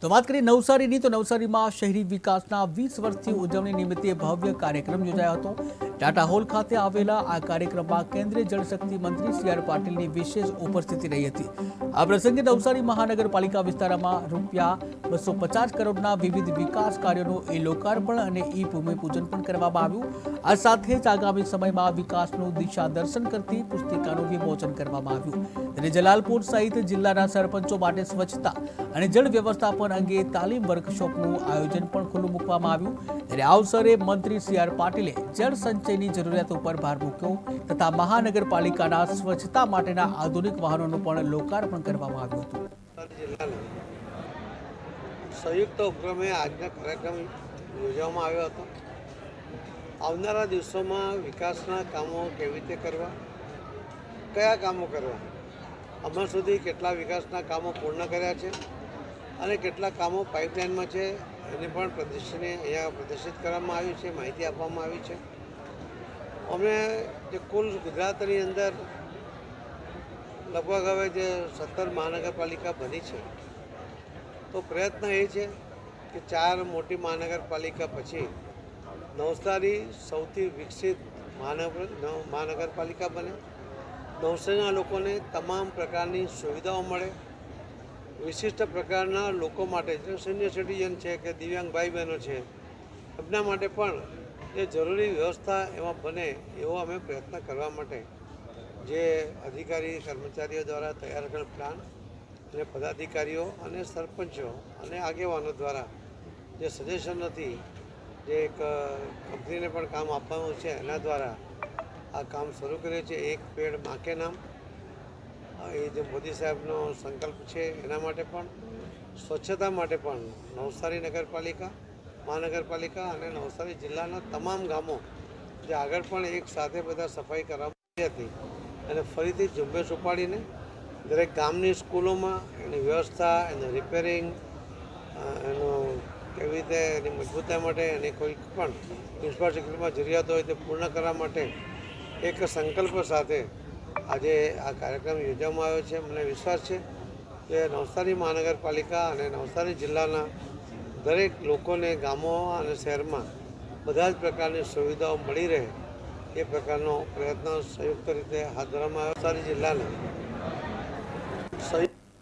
તો વાત કરીએ નવસારીની, તો નવસારીમાં શહેરી વિકાસના વીસ વર્ષથી ઉજવણી નિમિત્તે ભવ્ય કાર્યક્રમ યોજાયો હતો. ટાટા હોલ ખાતે આવેલા આ કાર્યક્રમમાં કેન્દ્રીય જળશક્તિ મંત્રી સી આર પાટીલની વિશેષ ઉપસ્થિતિ રહી હતી. આ પ્રસંગે નવસારી મહાનગરપાલિકા વિસ્તારમાં રૂપિયા બસો પચાસ કરોડના વિવિધ વિકાસ કાર્યોનું ઈ લોકાર્પણ અને ઈ ભૂમિપૂજન પણ કરવામાં આવ્યું. આ સાથે જ આગામી સમયમાં વિકાસનું દિશા દર્શન કરતી પુસ્તિકાનું વિમોચન કરવામાં આવ્યું. અને જલાલપુર સહિત જિલ્લાના સરપંચો માટે સ્વચ્છતા અને જળ વ્યવસ્થાપન અંગે તાલીમ વર્કશોપનું આયોજન પણ ખુલ્લું મૂકવામાં આવ્યું. ત્યારે આ અવસરે મંત્રી સી આર પાટીલે જળ સંચયની જરૂરિયાત ઉપર ભાર મૂક્યો તથા મહાનગરપાલિકાના સ્વચ્છતા માટેના આધુનિક વાહનોનું પણ લોકાર્પણ કરવામાં આવ્યું હતું. સંયુક્ત ઉપક્રમે આજનો કાર્યક્રમ યોજવામાં આવ્યો હતો. આવનારા દિવસોમાં વિકાસના કામો કેવી રીતે કરવા, કયા કામો કરવા, હમણાં સુધી કેટલા વિકાસના કામો પૂર્ણ કર્યા છે અને કેટલા કામો પાઇપલાઇનમાં છે એને પણ પ્રદર્શને અહીંયા પ્રદર્શિત કરવામાં આવ્યું છે, માહિતી આપવામાં આવી છે. અમે જે કુલ ગુજરાતની અંદર લગભગ હવે જે સત્તર મહાનગરપાલિકા બની છે, તો પ્રયત્ન એ છે કે ચાર મોટી મહાનગરપાલિકા પછી નવસારી સૌથી વિકસિત મહાનગર મહાનગરપાલિકા બને. નવસારીના લોકોને તમામ પ્રકારની સુવિધાઓ મળે. વિશિષ્ટ પ્રકારના લોકો માટે જે સિનિયર સિટીઝન છે કે દિવ્યાંગ ભાઈ બહેનો છે, એમના માટે પણ જે જરૂરી વ્યવસ્થા એમાં બને એવો અમે પ્રયત્ન કરવા માટે જે અધિકારી, કર્મચારીઓ દ્વારા તૈયાર કરેલ પ્લાન અને પદાધિકારીઓ અને સરપંચો અને આગેવાનો દ્વારા જે સજેશન નથી જે એક કંપનીને પણ કામ આપવાનું છે, એના દ્વારા આ કામ શરૂ કર્યું છે. એક પેડ માકે નામ. એ જે મોદી સાહેબનો સંકલ્પ છે, એના માટે પણ, સ્વચ્છતા માટે પણ નવસારી નગરપાલિકા મહાનગરપાલિકા અને નવસારી જિલ્લાના તમામ ગામો જે આગળ પણ એક સાથે બધા સફાઈ કરવામાં હતી અને ફરીથી ઝુંબેશ ઉપાડીને દરેક ગામની સ્કૂલોમાં એની વ્યવસ્થા, એનું રિપેરિંગ એનું કેવી રીતે એની મજબૂતાઈ માટે એની કોઈ પણ ઇન્ફ્રાસ્ટ્રક્ચરમાં જરૂરિયાત હોય તે પૂર્ણ કરવા માટે એક સંકલ્પ સાથે આજે આ કાર્યક્રમ યોજવામાં આવ્યો છે. મને વિશ્વાસ છે કે નવસારી મહાનગરપાલિકા અને નવસારી જિલ્લાના દરેક લોકોને ગામો અને શહેરમાં બધા જ પ્રકારની સુવિધાઓ મળી રહે એ પ્રકારનો પ્રયત્ન સંયુક્ત રીતે હાથ ધરવામાં આવ્યો. સારી જિલ્લાને